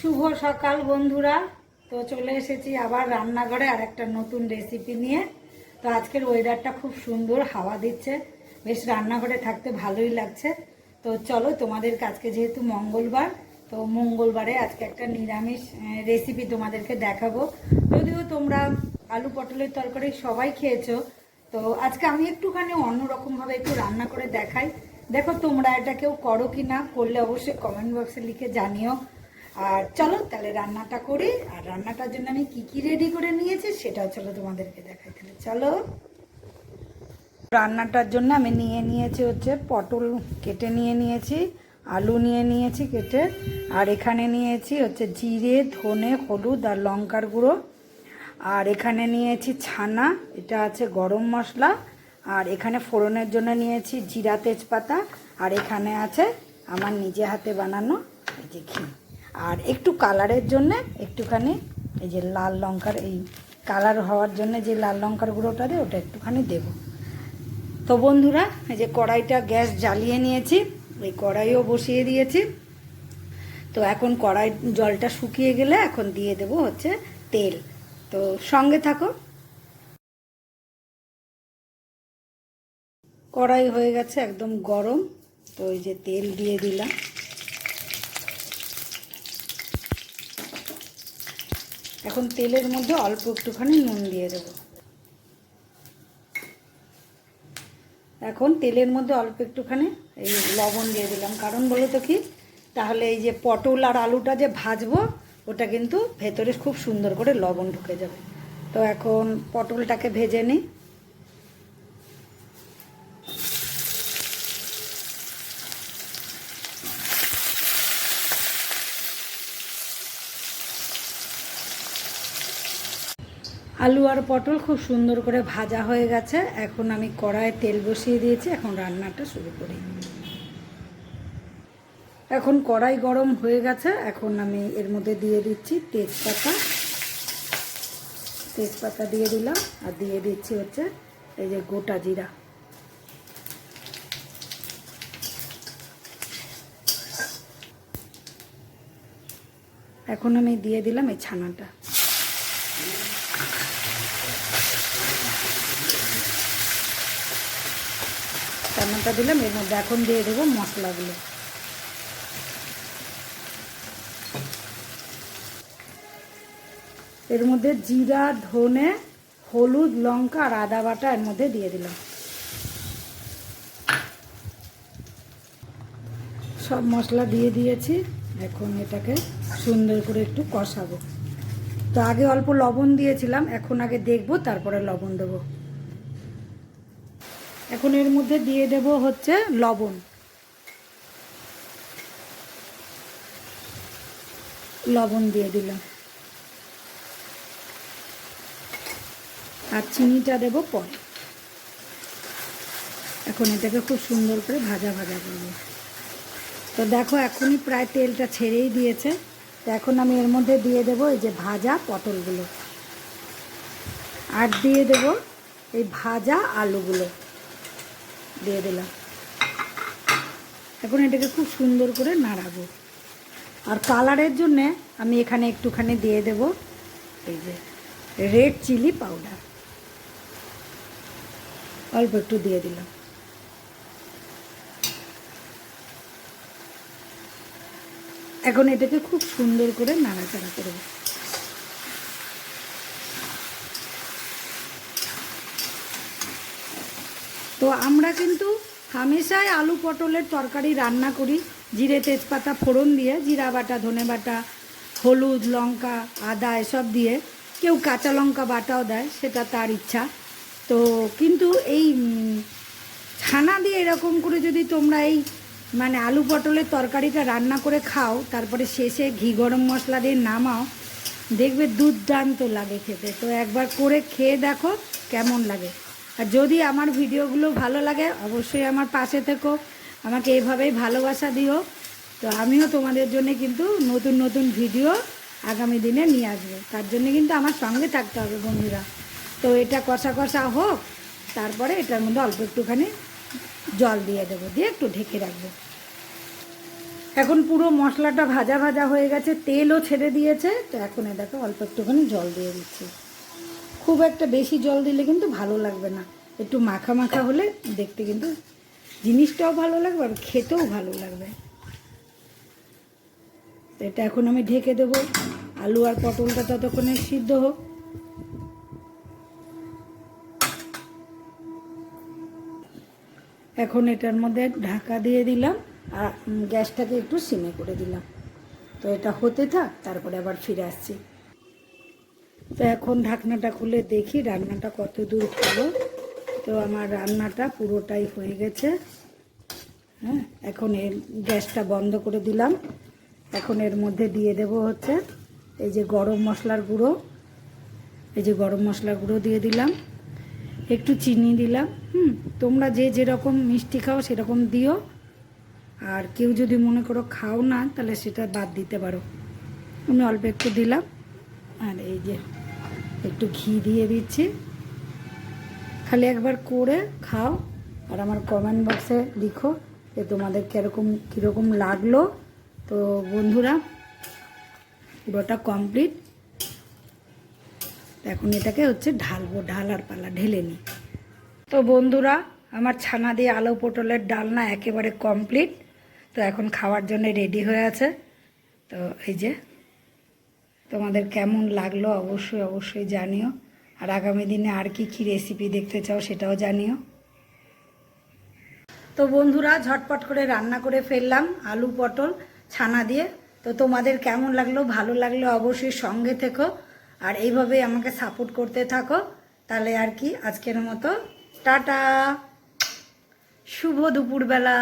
শুভ সকাল বন্ধুরা। তো চলে এসেছি আবার রান্নাঘরে আর একটা নতুন রেসিপি নিয়ে। তো আজকের ওয়েদারটা খুব সুন্দর, হাওয়া দিচ্ছে। বেশ রান্নাঘরে থাকতে ভালোই লাগছে। তো চলো, তোমাদের আজকে যেহেতু মঙ্গলবার, তো মঙ্গলবারে আজকে একটা নিরামিষ রেসিপি তোমাদেরকে দেখাবো। যদিও তোমরা আলু পটলের তরকারি সবাই খেয়েছো, তো আজকে আমি একটুখানি অন্যরকমভাবে একটু রান্না করে দেখাই। দেখো তোমরা এটা কেউ করো কি না করলে অবশ্যই কমেন্ট বক্সে লিখে জানিও। আর চলো তাহলে রান্নাটা করি, আর রান্নাটার জন্য আমি কি কি রেডি করে নিয়েছি সেটাও চলো তোমাদেরকে দেখাই তাহলে। চলো। রান্নাটার জন্য আমি নিয়ে নিয়েছি হচ্ছে পটল কেটে নিয়ে নিয়েছি, আলু নিয়ে নিয়েছি কেটে, আর এখানে নিয়েছি হচ্ছে জিরে, ধনে, হলুদ আর লঙ্কার গুঁড়ো। আর এখানে নিয়েছি ছানা, এটা আছে গরম মশলা। আর এখানে ফোড়নের জন্য নিয়েছি জিরা তেজপাতা। আর এখানে আছে আমার নিজে হাতে বানানো এই যে ঘি। আর একটু কালারের জন্য একটুখানি এই যে লাল লঙ্কার এই কালার হওয়ার জন্য যে লাল লঙ্কার গুঁড়োটা দেয় ওটা একটুখানি দেব। তো বন্ধুরা, এই যে কড়াইটা গ্যাস জ্বালিয়ে নিয়েছি, এই কড়াইও বসিয়ে দিয়েছি। তো এখন কড়াই জলটা শুকিয়ে গেলে এখন দিয়ে দেব হচ্ছে তেল। তো সঙ্গে থাকো। কড়াই হয়ে গেছে একদম গরম, তো ওই যে তেল দিয়ে দিলাম। এখন তেলের মধ্যে অল্প একটুখানি নুন দিয়ে দেব। এখন তেলের মধ্যে অল্প একটুখানি এই লবণ দিয়ে দিলাম। কারণ বলো তো কি? তাহলে এই যে পটল আর আলুটা যে ভাজবো, ওটা কিন্তু ভেতরে খুব সুন্দর করে লবণ ঢুকে যাবে। তো এখন পটলটাকে ভেজে নিই। আলু আর পটল খুব সুন্দর করে ভাজা হয়ে গেছে। এখন আমি কড়ায় তেল বসিয়ে দিয়েছি। এখন রান্নাটা শুরু করি। এখন কড়াই গরম হয়ে গেছে। এখন আমি এর মধ্যে দিয়ে দিচ্ছি তেজপাতা। তেজপাতা দিয়ে দিলাম আর দিয়ে দিচ্ছি হচ্ছে এই যে গোটা জিরা। এখন আমি দিয়ে দিলাম এই ছানাটা। ছানাটা দিলাম, এর মধ্যে এখন দিয়ে দেবো মশলাগুলো। এর মধ্যে জিরা, ধনে, হলুদ, লঙ্কা আর আদা বাটা এর মধ্যে দিয়ে দিলাম। সব মশলা দিয়ে দিয়েছি। এখন এটাকে সুন্দর করে একটু কষাবো। তো আগে অল্প লবণ দিয়েছিলাম, এখন আগে দেখব, তারপরে লবণ দেবো। এখন এর মধ্যে দিয়ে দেব হচ্ছে লবণ। লবণ দিয়ে দিলাম। আর চিনিটা দেব পরে। এখন এটাকে খুব সুন্দর করে ভাজা ভাজা করব। তো দেখো এখনই প্রায় তেলটা ছেড়েই দিয়েছে। তো এখন আমি এর মধ্যে দিয়ে দেব এই যে ভাজা পটলগুলো। আর দিয়ে দেব এই ভাজা আলুগুলো। দিয়ে দিলাম। এখন এটাকে খুব সুন্দর করে নাড়াবো। আর কালারের জন্যে আমি এখানে একটুখানি দিয়ে দেব এই যে রেড চিলি পাউডার। অল্প একটু দিয়ে দিলাম। এখন এটাকে খুব সুন্দর করে নাড়াচাড়া করব। তো আমরা কিন্তু হামেশাই আলু পটলের তরকারি রান্না করি, জিরে তেজপাতা ফোড়ন দিয়ে, জিরা বাটা, ধনে বাটা, হলুদ, লঙ্কা, আদা এসব দিয়ে। কেউ কাঁচা লঙ্কা বাটাও দেয়, সেটা তার ইচ্ছা। তো কিন্তু এই ছানা দিয়ে এরকম করে যদি তোমরা এই মানে আলু পটলের তরকারিটা রান্না করে খাও, তারপরে শেষে ঘি গরম মশলা দিয়ে নামাও, দেখবে দুর্দান্ত লাগে খেতে। তো একবার করে খেয়ে দেখো কেমন লাগে। আর যদি আমার ভিডিওগুলো ভালো লাগে, অবশ্যই আমার পাশে থেকো। আমাকে এইভাবেই ভালোবাসা দিও। তো আমিও তোমাদের জন্য কিন্তু নতুন নতুন ভিডিও আগামী দিনে নিয়ে আসব। তার জন্য কিন্তু আমার সঙ্গে থাকতে হবে বন্ধুরা। তো এটা কষা কষা হোক, তারপরে এটার মধ্যে অল্প একটুখানি জল দিয়ে দেবো, দিয়ে একটু ঢেকে রাখব। এখন পুরো মশলাটা ভাজা ভাজা হয়ে গেছে, তেলও ছেড়ে দিয়েছে। তো এখন দেখো অল্প একটুখানি জল দিয়ে দিচ্ছি। খুব একটা বেশি জল দিলে কিন্তু ভালো লাগবে না। একটু মাখা মাখা হলে দেখতে কিন্তু জিনিসটাও ভালো লাগবে আর খেতেও ভালো লাগবে। তো এটা এখন আমি ঢেকে দেবো। আলু আর পটলটা ততক্ষণে সিদ্ধ হোক। এখন এটার মধ্যে ঢাকা দিয়ে দিলাম আর গ্যাসটাকে একটু সিমে করে দিলাম। তো এটা হতে থাক, তারপরে আবার ফিরে আসছি। তো এখন ঢাকনাটা খুলে দেখি রান্নাটা কত দূর হলো তো আমার রান্নাটা পুরোটাই হয়ে গেছে। হ্যাঁ এখন এর গ্যাসটা বন্ধ করে দিলাম। এখন এর মধ্যে দিয়ে দেব হচ্ছে এই যে গরম মশলার গুঁড়ো। এই যে গরম মশলার গুঁড়ো দিয়ে দিলাম। একটু চিনি দিলাম। হুম, তোমরা যে যেরকম মিষ্টি খাও সেরকম দিও। আর কেউ যদি মনে করো খাও না, তাহলে সেটা বাদ দিতে পারো। আমি অল্প একটু দিলাম। আর এই যে একটু ঘি দিয়ে দিচ্ছি। খালি একবার করে খাও আর আমার কমেন্ট বক্সে লিখো যে তোমাদের কীরকম কীরকম লাগল। তো বন্ধুরা, পুরোটা কমপ্লিট এখন এটাকে হচ্ছে ঢালবো, ঢালার পালা, ঢেলে নিই তো বন্ধুরা, আমার ছানা দিয়ে আলু পটলের ডালনা একেবারে কমপ্লিট তো এখন খাওয়ার জন্য রেডি হয়ে আছে। তো এই যে তোমাদের কেমন লাগল অবশ্যই অবশ্যই জানিও। আর আগামী দিনে আর কি কি রেসিপি দেখতে চাও সেটাও জানিও। তো বন্ধুরা, ঝটপট করে রান্না করে ফেললাম আলু পটল ছানা দিয়ে। তো তোমাদের কেমন লাগল, ভালো লাগল অবশ্যই সঙ্গে থেকো। আর এইভাবে আমাকে সাপোর্ট করতে থাকো। তাহলে আর কি, আজকের মতো টাটা। শুভ দুপুরবেলা।